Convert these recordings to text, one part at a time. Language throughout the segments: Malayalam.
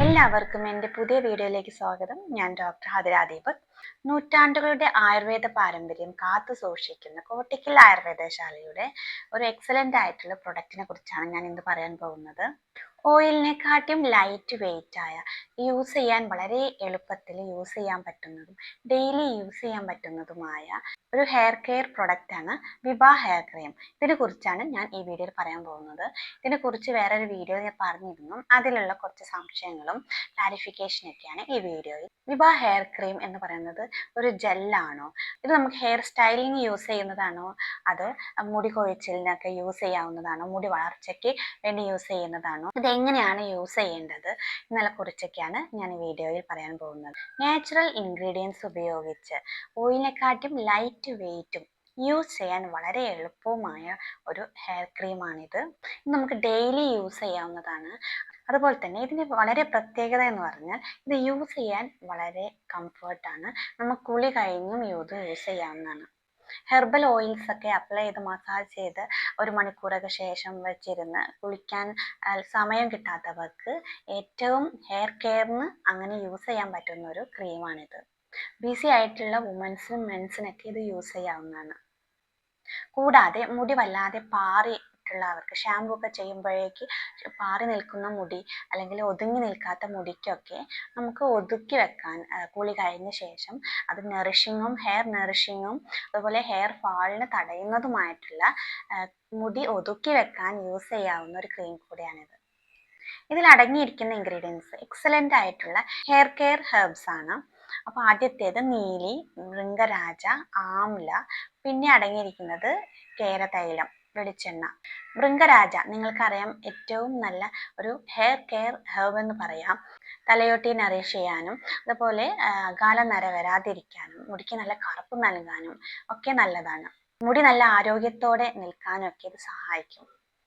എല്ലാവർക്കും എന്റെ പുതിയ വീഡിയോയിലേക്ക് സ്വാഗതം. ഞാൻ ഡോക്ടർ ഹതിര ദീപക്. നൂറ്റാണ്ടുകളുടെ ആയുർവേദ പാരമ്പര്യം കാത്തു സൂക്ഷിക്കുന്ന കോട്ടിക്കൽ ആയുർവേദശാലയുടെ ഒരു എക്സലന്റ് ആയിട്ടുള്ള പ്രൊഡക്റ്റിനെ കുറിച്ചാണ് ഞാൻ ഇന്ന് പറയാൻ പോകുന്നത്. ഓയിലിനെക്കാട്ടിയും ലൈറ്റ് വെയിറ്റ് ആയ യൂസ് ചെയ്യാൻ വളരെ എളുപ്പത്തിൽ യൂസ് ചെയ്യാൻ പറ്റുന്നതും ഡെയിലി യൂസ് ചെയ്യാൻ പറ്റുന്നതുമായ ഒരു ഹെയർ കെയർ പ്രൊഡക്റ്റാണ് വിവാ ഹെയർ ക്രീം ഇതിനെ കുറിച്ചാണ് ഞാൻ ഈ വീഡിയോയിൽ പറയാൻ പോകുന്നത്. ഇതിനെ കുറിച്ച് വേറൊരു വീഡിയോ ഞാൻ പറഞ്ഞിരുന്നു. അതിലുള്ള കുറച്ച് സംശയങ്ങളും ക്ലാരിഫിക്കേഷനൊക്കെയാണ് ഈ വീഡിയോയിൽ വിവാ ഹെയർ ക്രീം എന്ന് പറയുന്നത് ഒരു ജെല്ലാണോ ഇത് നമുക്ക് ഹെയർ സ്റ്റൈലിംഗ് യൂസ് ചെയ്യുന്നതാണോ? അത് മുടി കൊഴിച്ചിലിനൊക്കെ യൂസ് ചെയ്യാവുന്നതാണോ? മുടി വളർച്ചയ്ക്ക് വേണ്ടി യൂസ് ചെയ്യുന്നതാണോ? ഇത് എങ്ങനെയാണ് യൂസ് ചെയ്യേണ്ടത് എന്നുള്ള കുറിച്ചൊക്കെയാണ് ഞാൻ ഈ വീഡിയോയിൽ പറയാൻ പോകുന്നത്. നാച്ചുറൽ ഇൻഗ്രീഡിയൻസ് ഉപയോഗിച്ച് ഓയിലിനെക്കാട്ടും ലൈറ്റ് വെയിറ്റും യൂസ് ചെയ്യാൻ വളരെ എളുപ്പവുമായ ഒരു ഹെയർ ക്രീമാണിത് നമുക്ക് ഡെയിലി യൂസ് ചെയ്യാവുന്നതാണ്. അതുപോലെ തന്നെ ഇതിന് വളരെ പ്രത്യേകത എന്ന് പറഞ്ഞാൽ ഇത് യൂസ് ചെയ്യാൻ വളരെ കംഫർട്ടാണ് നമുക്ക് കുളി കഴിഞ്ഞും ഇത് യൂസ് ചെയ്യാവുന്നതാണ്. ഹെർബൽ ഓയിൽസ് ഒക്കെ അപ്ലൈ ചെയ്ത് മസാജ് ചെയ്ത് ഒരു മണിക്കൂറൊക്കെ ശേഷം വെച്ചിരുന്ന് കുളിക്കാൻ സമയം കിട്ടാത്തവർക്ക് ഏറ്റവും ഹെയർ കെയറിന് അങ്ങനെ യൂസ് ചെയ്യാൻ പറ്റുന്ന ഒരു ക്രീമാണിത്. ബിസി ആയിട്ടുള്ള വുമൻസിനും മെൻസിനൊക്കെ ഇത് യൂസ് ചെയ്യാവുന്നതാണ്. കൂടാതെ മുടി വല്ലാതെ പാറി മറ്റുള്ളവർക്ക് ഷാമ്പു ഒക്കെ ചെയ്യുമ്പോഴേക്ക് പാറി നിൽക്കുന്ന മുടി അല്ലെങ്കിൽ ഒതുങ്ങി നിൽക്കാത്ത മുടിക്കൊക്കെ നമുക്ക് ഒതുക്കി വെക്കാൻ കുളി കഴിഞ്ഞ ശേഷം അത് നറിഷിങ്ങും ഹെയർ നറിഷിങ്ങും അതുപോലെ ഹെയർ ഫാളിന് തടയുന്നതുമായിട്ടുള്ള മുടി ഒതുക്കി വെക്കാൻ യൂസ് ചെയ്യാവുന്ന ഒരു ക്രീം കൂടിയാണിത്. ഇതിൽ അടങ്ങിയിരിക്കുന്ന ഇൻഗ്രീഡിയൻസ് എക്സലന്റ് ആയിട്ടുള്ള ഹെയർ കെയർ ഹെർബ്സ് ആണ്. അപ്പോൾ ആദ്യത്തേത് നീലി മൃംഗരാജ ആംല പിന്നെ അടങ്ങിയിരിക്കുന്നത് കേരതൈലം. വെളിച്ചെണ്ണ. ഭൃംഗരാജ നിങ്ങൾക്കറിയാം ഏറ്റവും നല്ല ഒരു ഹെയർ കെയർ ഹെർബ് എന്ന് പറയാം. തലയോട്ടി നറിഷ് ചെയ്യാനും അതുപോലെ കാലം നര വരാതിരിക്കാനും മുടിക്ക് നല്ല കറുപ്പ് നൽകാനും ഒക്കെ നല്ലതാണ്. മുടി നല്ല ആരോഗ്യത്തോടെ നിൽക്കാനും ഒക്കെ ഇത് സഹായിക്കും.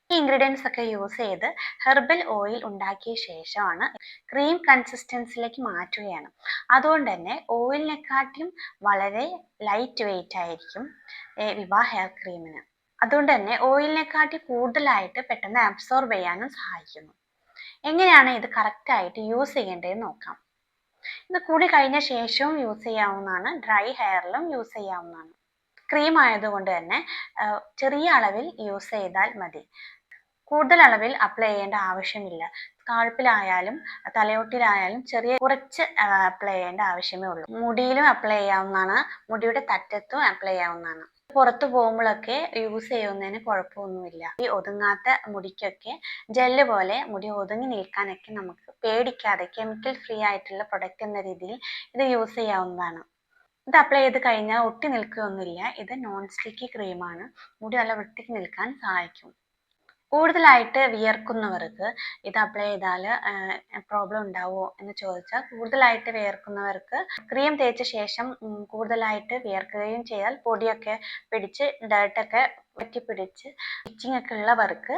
ഈ ഇൻഗ്രീഡിയൻസ് ഒക്കെ യൂസ് ചെയ്ത് ഹെർബൽ ഓയിൽ ഉണ്ടാക്കിയ ശേഷമാണ് ക്രീം കൺസിസ്റ്റൻസിലേക്ക് മാറ്റുകയാണ്. അതുകൊണ്ട് തന്നെ ഓയിലിനെക്കാട്ടിലും വളരെ ലൈറ്റ് വെയിറ്റ് ആയിരിക്കും വിവാഹ ഹെയർ ക്രീമിന് അതുകൊണ്ട് തന്നെ ഓയിലിനെക്കാട്ടി കൂടുതലായിട്ട് പെട്ടെന്ന് അബ്സോർബ് ചെയ്യാനും സഹായിക്കുന്നു. എങ്ങനെയാണ് ഇത് കറക്റ്റായിട്ട് യൂസ് ചെയ്യേണ്ടതെന്ന് നോക്കാം. ഇത് കൂടി കഴിഞ്ഞ ശേഷവും യൂസ് ചെയ്യാവുന്നതാണ്. ഡ്രൈ ഹെയറിലും യൂസ് ചെയ്യാവുന്നതാണ്. ക്രീം ആയതുകൊണ്ട് തന്നെ ചെറിയ അളവിൽ യൂസ് ചെയ്താൽ മതി. കൂടുതൽ അളവിൽ അപ്ലൈ ചെയ്യേണ്ട ആവശ്യമില്ല. സ്കാൾപ്പിലായാലും തലയോട്ടിലായാലും ചെറിയ കുറച്ച് അപ്ലൈ ചെയ്യേണ്ട ആവശ്യമേ ഉള്ളൂ. മുടിയിലും അപ്ലൈ ചെയ്യാവുന്നതാണ്. മുടിയുടെ തറ്റത്തും അപ്ലൈ ചെയ്യാവുന്നതാണ്. പുറത്തു പോകുമ്പോഴൊക്കെ യൂസ് ചെയ്യുന്നതിന് കുഴപ്പമൊന്നുമില്ല. ഈ ഒതുങ്ങാത്ത മുടിക്കൊക്കെ ജെല്ല് പോലെ മുടി ഒതുങ്ങി നിൽക്കാനൊക്കെ നമുക്ക് പേടിക്കാതെ കെമിക്കൽ ഫ്രീ ആയിട്ടുള്ള പ്രൊഡക്റ്റ് എന്ന രീതിയിൽ ഇത് യൂസ് ചെയ്യാവുന്നതാണ്. ഇത് അപ്ലൈ ചെയ്ത് കഴിഞ്ഞാൽ ഒട്ടി നിൽക്കുകയൊന്നുമില്ല. ഇത് നോൺ സ്റ്റിക്കി ക്രീമാണ് മുടി നല്ല വൃത്തിക്ക് നിൽക്കാൻ സഹായിക്കും. കൂടുതലായിട്ട് വിയർക്കുന്നവർക്ക് ഇത് അപ്ലൈ ചെയ്താൽ പ്രോബ്ലം ഉണ്ടാവുമോ എന്ന് ചോദിച്ചാൽ കൂടുതലായിട്ട് വിയർക്കുന്നവർക്ക് ക്രീം തേച്ച ശേഷം കൂടുതലായിട്ട് വിയർക്കുകയും ചെയ്താൽ പൊടിയൊക്കെ പിടിച്ച് ഡേർട്ടൊക്കെ പറ്റിപ്പിടിച്ച് സ്റ്റിച്ചിങ് ഒക്കെ ഉള്ളവർക്ക്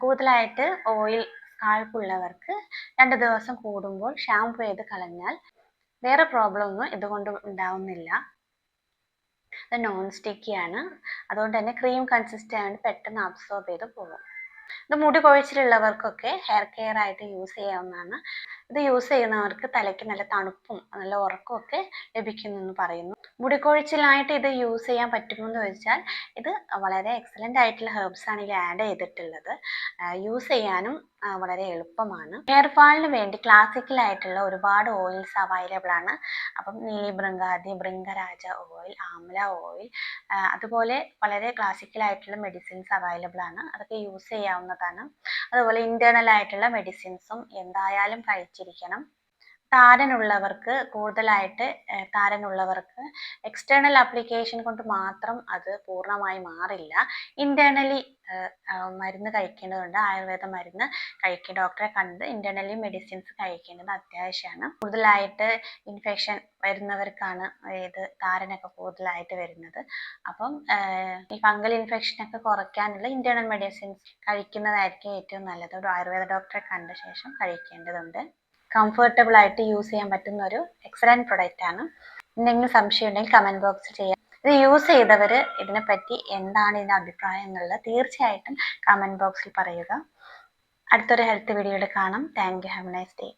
കൂടുതലായിട്ട് ഓയിൽ സ്കാൾപ്പുള്ളവർക്ക് രണ്ട് ദിവസം കൂടുമ്പോൾ ഷാംപൂ ചെയ്ത് കളഞ്ഞാൽ വേറെ പ്രോബ്ലം ഒന്നും ഇതുകൊണ്ട് ഉണ്ടാവുന്നില്ല. ഇത് നോൺ സ്റ്റിക്കിയാണ് അതുകൊണ്ട് തന്നെ ക്രീം കൺസിസ്റ്റന്റ് പെട്ടെന്ന് അബ്സോർബ് ചെയ്ത് പോകും ഇത് മുടി കൊഴിച്ചിലുള്ളവർക്കൊക്കെ ഹെയർ കെയർ ആയിട്ട് യൂസ് ചെയ്യാവുന്നതാണ്. ഇത് യൂസ് ചെയ്യുന്നവർക്ക് തലയ്ക്ക് നല്ല തണുപ്പും നല്ല ഉറക്കവും ഒക്കെ ലഭിക്കുന്നു എന്ന് പറയുന്നു. മുടി കൊഴിച്ചിലായിട്ട് ഇത് യൂസ് ചെയ്യാൻ പറ്റുമെന്ന് ചോദിച്ചാൽ ഇത് വളരെ എക്സലന്റ് ആയിട്ടുള്ള ഹെർബ്സ് ആണ് ഇതിൽ ആഡ് ചെയ്തിട്ടുള്ളത്. യൂസ് ചെയ്യാനും വളരെ എളുപ്പമാണ്. ഹെയർ ഫാളിന് വേണ്ടി ക്ലാസിക്കൽ ആയിട്ടുള്ള ഒരുപാട് ഓയിൽസ് അവൈലബിൾ ആണ്. അപ്പം നീലി ബൃങ്കാതി ബൃങ്കരാജ ഓയിൽ ആംല ഓയിൽ അതുപോലെ വളരെ ക്ലാസിക്കൽ ആയിട്ടുള്ള മെഡിസിൻസ് അവൈലബിൾ ആണ്. അതൊക്കെ യൂസ് ചെയ്യാവുന്നതാണ്. അതുപോലെ ഇന്റേണൽ ആയിട്ടുള്ള മെഡിസിൻസും എന്തായാലും കഴിച്ചിരിക്കണം. താരനുള്ളവർക്ക് കൂടുതലായിട്ട് താരനുള്ളവർക്ക് എക്സ്റ്റേണൽ ആപ്ലിക്കേഷൻ കൊണ്ട് മാത്രം അത് പൂർണമായി മാറില്ല. ഇന്റേണലി മരുന്ന് കഴിക്കേണ്ടതുണ്ട്. ആയുർവേദ മരുന്ന് കഴിക്കുക ഡോക്ടറെ കണ്ട് ഇന്റേണലി മെഡിസിൻസ് കഴിക്കേണ്ടത് അത്യാവശ്യമാണ്. കൂടുതലായിട്ട് ഇൻഫെക്ഷൻ വരുന്നവർക്കാണ് ഇത് താരനൊക്കെ കൂടുതലായിട്ട് വരുന്നത്. അപ്പം ഈ ഫംഗൽ ഇൻഫെക്ഷനൊക്കെ കുറയ്ക്കാനുള്ള ഇന്റേണൽ മെഡിസിൻസ് കഴിക്കുന്നതായിരിക്കും ഏറ്റവും നല്ലത്. ഒരു ആയുർവേദ ഡോക്ടറെ കണ്ട ശേഷം കഴിക്കേണ്ടതുണ്ട്. കംഫർട്ടബിൾ ആയിട്ട് യൂസ് ചെയ്യാൻ പറ്റുന്ന ഒരു എക്സലന്റ് പ്രൊഡക്റ്റ് ആണ്. എന്തെങ്കിലും സംശയം ഉണ്ടെങ്കിൽ കമന്റ് ബോക്സ് ചെയ്യാം. ഇത് യൂസ് ചെയ്തവർ ഇതിനെപ്പറ്റി എന്താണ് ഇതിന്റെ അഭിപ്രായം എന്നുള്ളത് തീർച്ചയായിട്ടും കമന്റ് ബോക്സിൽ പറയുക. അടുത്തൊരു ഹെൽത്ത് വീഡിയോയിൽ കാണാം. Thank you have nice day